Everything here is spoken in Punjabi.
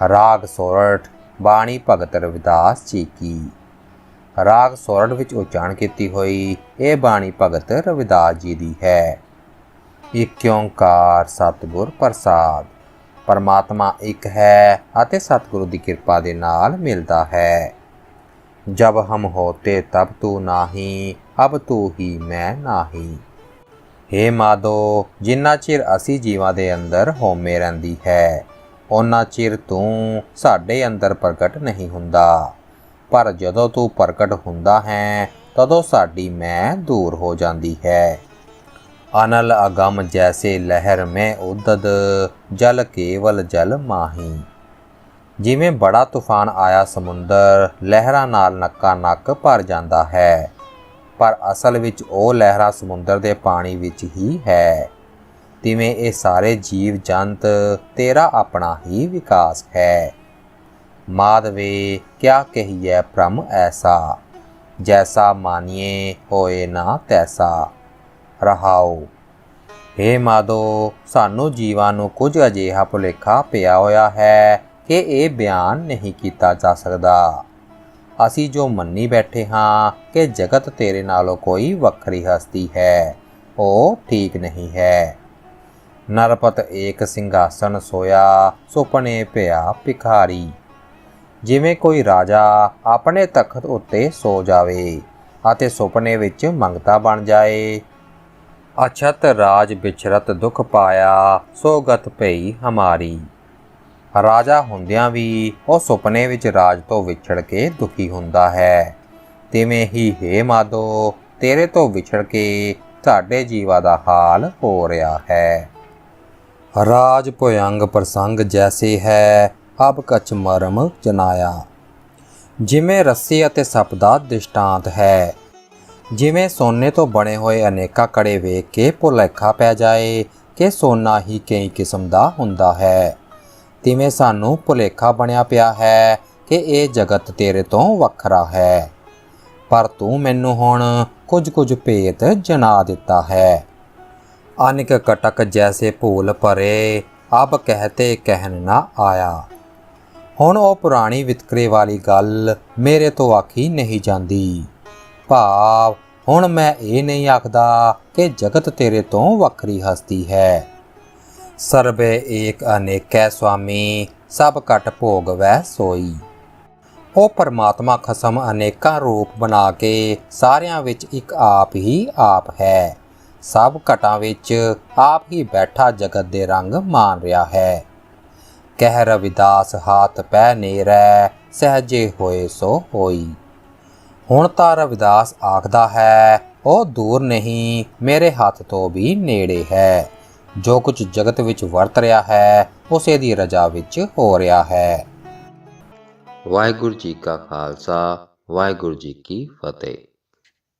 ਰਾਗ ਸੋਰਠ, ਬਾਣੀ ਭਗਤ ਰਵਿਦਾਸ ਜੀ ਕੀ। ਰਾਗ ਸੋਰਠ ਵਿੱਚ ਉਚਾਰਨ ਕੀਤੀ ਹੋਈ, ਇਹ ਬਾਣੀ ਭਗਤ ਰਵਿਦਾਸ ਜੀ ਦੀ ਹੈ। ਇਕ ਓੰਕਾਰ ਸਤਿਗੁਰ ਪ੍ਰਸਾਦ, ਪਰਮਾਤਮਾ ਇੱਕ ਹੈ ਅਤੇ ਸਤਿਗੁਰੂ ਦੀ ਕਿਰਪਾ ਦੇ ਨਾਲ ਮਿਲਦਾ ਹੈ। ਜਬ ਹਮ ਹੋਤੇ ਤਬ ਤੂੰ ਨਾਹੀ, ਅਬ ਤੂੰ ਹੀ ਮੈਂ ਨਾਹੀ। ਹੇ ਮਾਦੋ ਜਿੰਨਾ ਚਿਰ ਅਸੀਂ ਜੀਵਾਂ ਦੇ ਅੰਦਰ ਹੋਮੇ ਰਹਿੰਦੀ ਹੈ ਉਹਨਾਂ ਚਿਰ ਤੂੰ ਸਾਡੇ ਅੰਦਰ ਪ੍ਰਗਟ ਨਹੀਂ ਹੁੰਦਾ। ਪਰ ਜਦੋਂ ਤੂੰ ਪ੍ਰਗਟ ਹੁੰਦਾ ਹੈ, ਤਦੋਂ ਸਾਡੀ ਮੈਂ ਦੂਰ ਹੋ ਜਾਂਦੀ ਹੈ। ਅਨਲ ਅਗਮ ਜੈਸੇ ਲਹਿਰ ਮੈਂ ਉਦਦ, ਜਲ ਕੇਵਲ ਜਲ ਮਾਹੀ। ਜਿਵੇਂ ਬੜਾ ਤੂਫਾਨ ਆਇਆ ਸਮੁੰਦਰ, ਲਹਿਰਾਂ ਨਾਲ ਨੱਕਾ ਨੱਕ ਭਰ ਜਾਂਦਾ ਹੈ। ਪਰ ਅਸਲ ਵਿੱਚ ਉਹ ਲਹਿਰਾਂ ਸਮੁੰਦਰ ਦੇ ਪਾਣੀ ਵਿੱਚ ਹੀ ਹੈ। ਤਿਵੇਂ ਇਹ ਸਾਰੇ ਜੀਵ ਜੰਤ ਤੇਰਾ ਆਪਣਾ ਹੀ ਵਿਕਾਸ ਹੈ। ਮਾਧਵੇ, ਕਿਆ ਕਹੀਏ ਭ੍ਰਮ ਐਸਾ? ਜੈਸਾ ਮਾਨੀਏ, ਹੋਏ ਨਾ ਤੈਸਾ। ਰਹਾਓ ਹੇ ਮਾਦੋ ਸਾਨੂੰ ਜੀਵਾਂ ਨੂੰ ਕੁਝ ਅਜਿਹਾ ਭੁਲੇਖਾ ਪਿਆ ਹੋਇਆ ਹੈ ਕਿ ਇਹ ਬਿਆਨ ਨਹੀਂ ਕੀਤਾ ਜਾ ਸਕਦਾ। ਅਸੀਂ ਜੋ ਮੰਨੀ ਬੈਠੇ ਹਾਂ ਕਿ ਜਗਤ ਤੇਰੇ ਨਾਲੋਂ ਕੋਈ ਵੱਖਰੀ ਹਸਤੀ ਹੈ, ਉਹ ਠੀਕ ਨਹੀਂ ਹੈ। ਨਰਪਤ ਏਕ ਸਿੰਘਾਸਨ ਸੋਇਆ ਸੁਪਨੇ ਪਿਆ ਭਿਖਾਰੀ। ਜਿਵੇਂ ਕੋਈ ਰਾਜਾ ਆਪਣੇ ਤਖਤ ਉੱਤੇ ਸੋ ਜਾਵੇ ਅਤੇ ਸੁਪਨੇ ਵਿੱਚ ਮੰਗਤਾ ਬਣ ਜਾਏ। ਅਛਤ ਰਾਜ ਵਿਚਰਤ ਦੁਖ ਪਾਇਆ, ਸੋ ਗਤ ਭਈ ਹਮਾਰੀ। ਰਾਜਾ ਹੁੰਦਿਆਂ ਵੀ ਉਹ ਸੁਪਨੇ ਵਿੱਚ ਰਾਜ ਤੋਂ ਵਿਛੜ ਕੇ ਦੁਖੀ ਹੁੰਦਾ ਹੈ। ਤਿਵੇਂ ਹੀ, ਹੇ ਮਾਦੋ ਤੇਰੇ ਤੋਂ ਵਿਛੜ ਕੇ ਸਾਡੇ ਜੀਵਾ ਦਾ ਹਾਲ ਹੋ ਰਿਹਾ ਹੈ। ਰਾਜ ਭੁਯੰਗ ਪ੍ਰਸੰਗ ਜੈਸੇ ਹੈ, ਅਬ ਕਛ ਮਰਮ ਜਨਾਇਆ। ਜਿਵੇਂ ਰੱਸੀ ਅਤੇ ਸੱਪ ਦਾ ਦ੍ਰਿਸ਼ਟਾਂਤ ਹੈ, ਜਿਵੇਂ ਸੋਨੇ ਤੋਂ ਬਣੇ ਹੋਏ ਅਨੇਕਾਂ ਕੜੇ ਵੇਖ ਕੇ ਭੁਲੇਖਾ ਪੈ ਜਾਏ ਕਿ ਸੋਨਾ ਹੀ ਕਈ ਕਿਸਮ ਦਾ ਹੁੰਦਾ ਹੈ। ਤਿਵੇਂ ਸਾਨੂੰ ਭੁਲੇਖਾ ਬਣਿਆ ਪਿਆ ਹੈ ਕਿ ਇਹ ਜਗਤ ਤੇਰੇ ਤੋਂ ਵੱਖਰਾ ਹੈ। ਪਰ ਤੂੰ ਮੈਨੂੰ ਹੁਣ ਕੁਝ ਕੁਝ ਭੇਤ ਜਨਾ ਦਿੱਤਾ ਹੈ। ਅਨਿਕ ਕਟਕ ਜੈਸੇ ਭੂਲ ਭਰੇ, ਅਬ ਕਹਤੇ ਕਹਿਣ ਨਾ ਆਇਆ। ਹੁਣ ਉਹ ਪੁਰਾਣੀ ਵਿਤਕਰੇ ਵਾਲੀ ਗੱਲ ਮੇਰੇ ਤੋਂ ਆਖੀ ਨਹੀਂ ਜਾਂਦੀ। ਭਾਵ, ਹੁਣ ਮੈਂ ਇਹ ਨਹੀਂ ਆਖਦਾ ਕਿ ਜਗਤ ਤੇਰੇ ਤੋਂ ਵੱਖਰੀ ਹਸਤੀ ਹੈ। ਸਰਬੇ ਏਕ ਅਨੇਕੈ ਸੁਆਮੀ, ਸਭ ਕਟ ਭੋਗ ਵੈ ਸੋਈ। ਉਹ ਪਰਮਾਤਮਾ ਖਸਮ ਅਨੇਕਾਂ ਰੂਪ ਬਣਾ ਕੇ ਸਾਰਿਆਂ ਵਿੱਚ ਇੱਕ ਆਪ ਹੀ ਆਪ ਹੈ। ਸਭ ਘਟਾਂ ਵਿੱਚ ਆਪ ਹੀ ਬੈਠਾ ਜਗਤ ਦੇ ਰੰਗ ਮਾਨ ਰਿਹਾ ਹੈ। ਕਹਿ ਰਵਿਦਾਸ, ਹਾਥ ਪੈ ਨੇਰੈ, ਸਹਜੇ ਹੋਏ ਸੋ ਹੋਈ। ਹੁਣ ਤਾਂ ਰਵਿਦਾਸ ਆਖਦਾ ਹੈ, ਉਹ ਦੂਰ ਨਹੀਂ, ਮੇਰੇ ਹੱਥ ਤੋਂ ਵੀ ਨੇੜੇ ਹੈ। ਜੋ ਕੁਝ ਜਗਤ ਵਿੱਚ ਵਰਤ ਰਿਹਾ ਹੈ, ਉਸੇ ਦੀ ਰਜਾ ਵਿੱਚ ਹੋ ਰਿਹਾ ਹੈ। ਵਾਹਿਗੁਰੂ ਜੀ ਕਾ ਖਾਲਸਾ, ਵਾਹਿਗੁਰੂ ਜੀ ਕੀ ਫਤਿਹ।